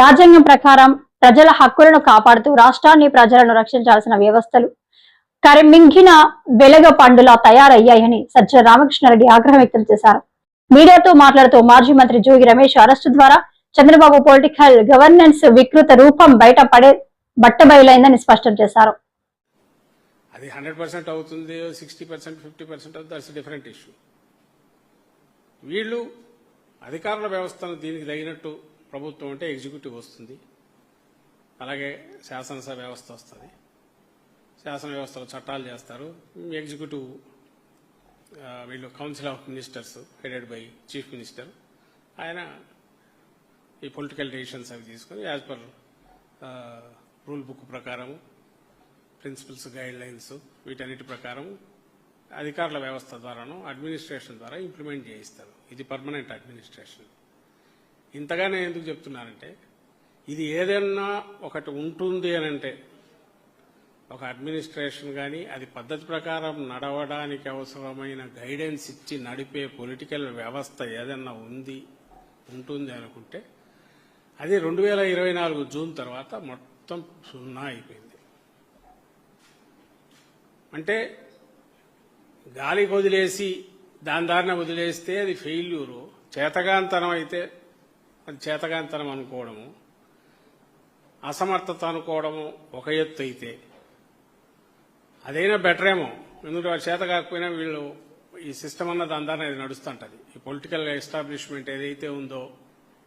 రాజ్యాంగం ప్రకారం ప్రజల హక్కులను కాపాడుతూ రాష్ట్రాన్ని ప్రజలను రక్షించాల్సిన వ్యవస్థలు. కరిమింగిన వెలగ పండులా తయారయ్యాయని సజ్జల రామకృష్ణారెడ్డి ఆగ్రహం వ్యక్తం చేశారు. మీడియాతో మాట్లాడుతూ మాజీ మంత్రి జోగి రమేష్ అరెస్టు ద్వారా చంద్రబాబు పొలిటికల్ గవర్నెన్స్ వికృత రూపం బయట పడే బట్టబయలైందని స్పష్టం చేశారు. అది హండ్రెడ్ పర్సెంట్ అవుతుంది సిక్స్టీ పర్సెంట్ ఫిఫ్టీ పర్సెంట్ అవుతుంది దట్స్ డిఫరెంట్ ఇష్యూ. వీళ్ళు అధికారుల వ్యవస్థను దీనికి తగినట్టు ప్రభుత్వం అంటే ఎగ్జిక్యూటివ్ వస్తుంది. అలాగే శాసనసభ వ్యవస్థ వస్తుంది. శాసన వ్యవస్థలో చట్టాలు చేస్తారు. ఎగ్జిక్యూటివ్ వీళ్ళు council of ministers headed by chief minister. ఆయన ఈ పొలిటికల్ డెసిషన్స్ అవి తీసుకొని యాజ్ పర్ రూల్ బుక్ ప్రకారము ప్రిన్సిపల్స్ గైడ్ లైన్స్ వీటన్నిటి ప్రకారం అధికారుల వ్యవస్థ ద్వారాను అడ్మినిస్ట్రేషన్ ద్వారా ఇంప్లిమెంట్ చేయిస్తారు. ఇది పర్మనెంట్ అడ్మినిస్ట్రేషన్. ఇంతగా నేను ఎందుకు చెప్తున్నానంటే ఇది ఏదైనా ఒకటి ఉంటుంది అని అంటే ఒక అడ్మినిస్ట్రేషన్ కానీ అది పద్ధతి ప్రకారం నడవడానికి అవసరమైన గైడెన్స్ ఇచ్చి నడిపే పొలిటికల్ వ్యవస్థ ఏదన్నా ఉంది ఉంటుంది అనుకుంటే అది రెండు వేల ఇరవై నాలుగు జూన్ తర్వాత మొత్తం సున్నా అయిపోయింది. అంటే గాలికి వదిలేసి దాని దారిన వదిలేస్తే అది ఫెయిల్యూరు చేతగాంతనం అయితే చేతగాంతనం అనుకోవడము అసమర్థత అనుకోవడము ఒక ఎత్తు అయితే. అదైనా బెటర్ ఏమో ఎందుకంటే వాళ్ళు చేత కాకపోయినా వీళ్ళు ఈ సిస్టమ్ అన్నది అందరినీ అది నడుస్తుంటది. ఈ పొలిటికల్ ఎస్టాబ్లిష్మెంట్ ఏదైతే ఉందో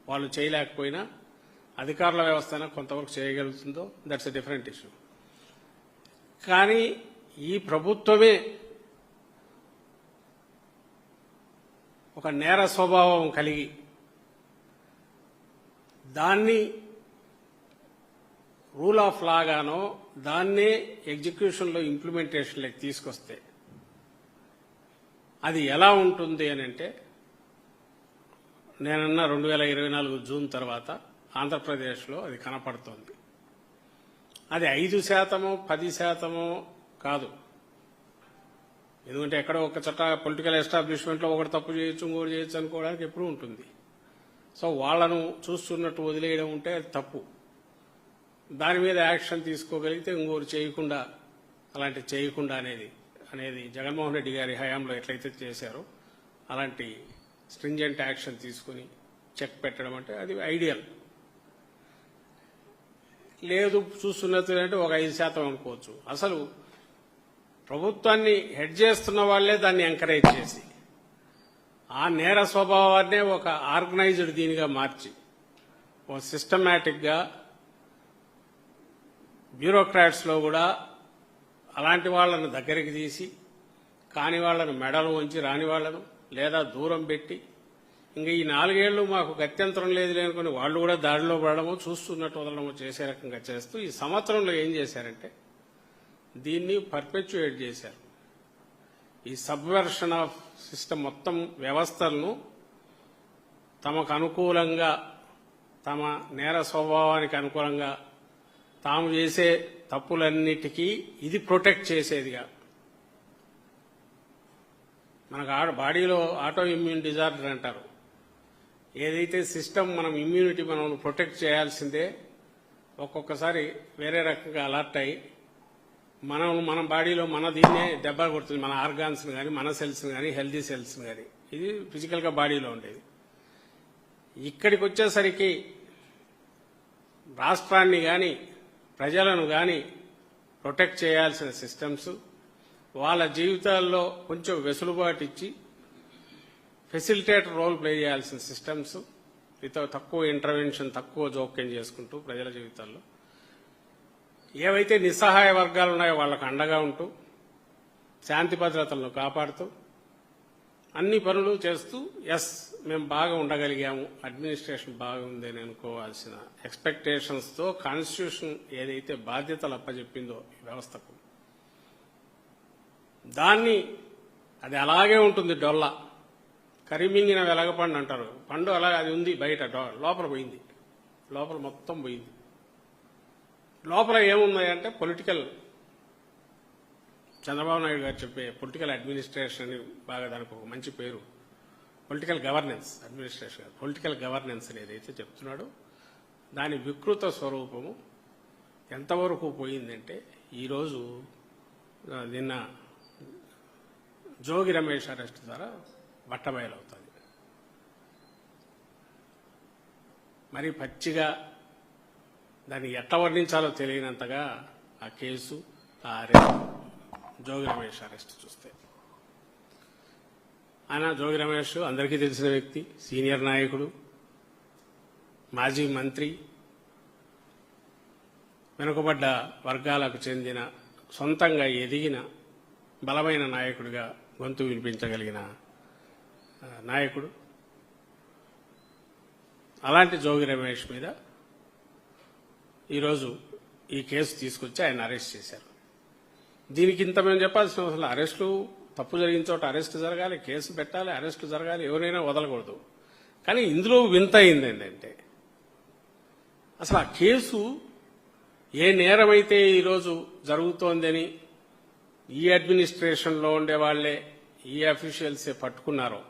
వాళ్ళు చేయలేకపోయినా అధికారుల వ్యవస్థ కొంతవరకు చేయగలుగుతుందో దట్స్ ఎ డిఫరెంట్ ఇష్యూ కానీ ఈ ప్రభుత్వమే ఒక నేర స్వభావం కలిగి దాన్ని రూల్ ఆఫ్ లాగానో దాన్నే ఎగ్జిక్యూషన్లో ఇంప్లిమెంటేషన్లోకి తీసుకొస్తే అది ఎలా ఉంటుంది అని అంటే నేనన్న రెండు వేల ఇరవై నాలుగు జూన్ తర్వాత ఆంధ్రప్రదేశ్లో అది కనపడుతోంది. అది ఐదు శాతము పది శాతము కాదు. ఎందుకంటే ఎక్కడో ఒక చట్ట పొలిటికల్ ఎస్టాబ్లిష్మెంట్లో ఒకటి తప్పు చేయొచ్చు ఇంకోటి చేయొచ్చు అనుకోవడానికి ఎప్పుడూ ఉంటుంది. సో వాళ్ళను చూస్తున్నట్టు వదిలేయడం ఉంటే అది తప్పు. దాని మీద యాక్షన్ తీసుకోగలిగితే ఇంకోరు చేయకుండా అలాంటి చేయకుండా అనేది అనేది జగన్మోహన్ రెడ్డి గారి హయాంలో ఎట్లయితే చేశారో అలాంటి స్ట్రింజెంట్ యాక్షన్ తీసుకుని చెక్ పెట్టడం అంటే అది ఐడియల్. లేదు చూస్తున్నట్టు అంటే ఒక ఐదు శాతం అనుకోవచ్చు. అసలు ప్రభుత్వాన్ని హెడ్ చేస్తున్న వాళ్ళే దాన్ని ఎంకరేజ్ చేసి ఆ నేర స్వభావాన్నే ఒక ఆర్గనైజ్డ్ దీనిగా మార్చి ఒక సిస్టమేటిక్గా బ్యూరోక్రాట్స్లో కూడా అలాంటి వాళ్ళను దగ్గరికి తీసి కాని వాళ్ళను మెడలు ఉంచి రాని వాళ్ళను లేదా దూరం పెట్టి ఇంకా ఈ నాలుగేళ్ళు మాకు గత్యంతరం లేదు లేనుకుని వాళ్ళు కూడా దాడిలో పడడము చూస్తున్నట్టు వదలడము చేసే రకంగా చేస్తూ ఈ సంవత్సరంలో ఏం చేశారంటే దీన్ని పర్పెచ్యుయేట్ చేశారు. ఈ సబ్వర్షన్ ఆఫ్ సిస్టమ్ మొత్తం వ్యవస్థలను తమకు అనుకూలంగా తమ నేర స్వభావానికి అనుకూలంగా తాము చేసే తప్పులన్నిటికీ ఇది ప్రొటెక్ట్ చేసేదిగా. మనకు బాడీలో ఆటో ఇమ్యూన్ డిజార్డర్ అంటారు. ఏదైతే సిస్టమ్ మనం ఇమ్యూనిటీ మనం ప్రొటెక్ట్ చేయాల్సిందే ఒక్కొక్కసారి వేరే రకంగా అలర్ట్ అయ్యి మనం మన బాడీలో మన దీన్నే దెబ్బ కొడుతుంది మన ఆర్గాన్స్ కానీ మన సెల్స్ కానీ హెల్దీ సెల్స్ కానీ ఇది ఫిజికల్గా బాడీలో ఉండేది. ఇక్కడికి వచ్చేసరికి రాష్ట్రాన్ని కానీ ప్రజలను కానీ ప్రొటెక్ట్ చేయాల్సిన సిస్టమ్స్ వాళ్ళ జీవితాల్లో కొంచెం వెసులుబాటు ఇచ్చి ఫెసిలిటేటర్ రోల్ ప్లే చేయాల్సిన సిస్టమ్స్ ఇతో తక్కువ ఇంటర్వెన్షన్ తక్కువ జోక్యం చేసుకుంటూ ప్రజల జీవితాల్లో ఏవైతే నిస్సహాయ వర్గాలు ఉన్నాయో వాళ్ళకు అండగా ఉంటూ శాంతి భద్రతలను కాపాడుతూ అన్ని పనులు చేస్తూ ఎస్ మేము బాగా ఉండగలిగాము అడ్మినిస్ట్రేషన్ బాగుంది అని అనుకోవాల్సిన ఎక్స్పెక్టేషన్స్తో కాన్స్టిట్యూషన్ ఏదైతే బాధ్యతలు అప్పచెప్పిందో ఈ వ్యవస్థకు. దాన్ని అది అలాగే ఉంటుంది డొల్ల. కరిమింగిన వెలగపండు అంటారు. పండు అలా అది ఉంది బయట లోపల పోయింది. లోపల మొత్తం పోయింది. లోపల ఏమున్నాయంటే పొలిటికల్ చంద్రబాబు నాయుడు గారు చెప్పే పొలిటికల్ అడ్మినిస్ట్రేషన్ అని బాగా దానికి ఒక మంచి పేరు. Political governance administration political governance అని ఏదైతే చెప్తున్నాడో. దాని వికృత స్వరూపము ఎంతవరకు పోయిందంటే ఈరోజు నిన్న జోగి రమేష్ అరెస్ట్ ద్వారా బట్టబయలవుతుంది మరి పచ్చిగా దాన్ని ఎట్లా వర్ణించాలో తెలియనంతగా ఆ కేసు ఆ అరెస్ట్ జోగి రమేష్ అరెస్ట్ చూస్తే. ఆయన జోగి రమేష్ అందరికీ తెలిసిన వ్యక్తి సీనియర్ నాయకుడు మాజీ మంత్రి వెనుకబడ్డ వర్గాలకు చెందిన సొంతంగా ఎదిగిన బలమైన నాయకుడిగా గొంతు వినిపించగలిగిన నాయకుడు. అలాంటి జోగి రమేష్ మీద ఈరోజు ఈ కేసు తీసుకొచ్చి ఆయన అరెస్ట్ చేశారు. దీనికి ఇంత మేము చెప్పాల్సిన అవసరం అరెస్టు తప్పు జరిగిన చోట అరెస్ట్ జరగాలి కేసు పెట్టాలి అరెస్ట్ జరగాలి ఎవరైనా వదలకూడదు. కానీ ఇందులో వింత అయింది ఏంటంటే అసలు ఆ కేసు ఏ నేరమైతే ఈరోజు జరుగుతోందని ఈ అడ్మినిస్ట్రేషన్లో ఉండే వాళ్ళే ఈ అఫీషియల్సే పట్టుకున్నారో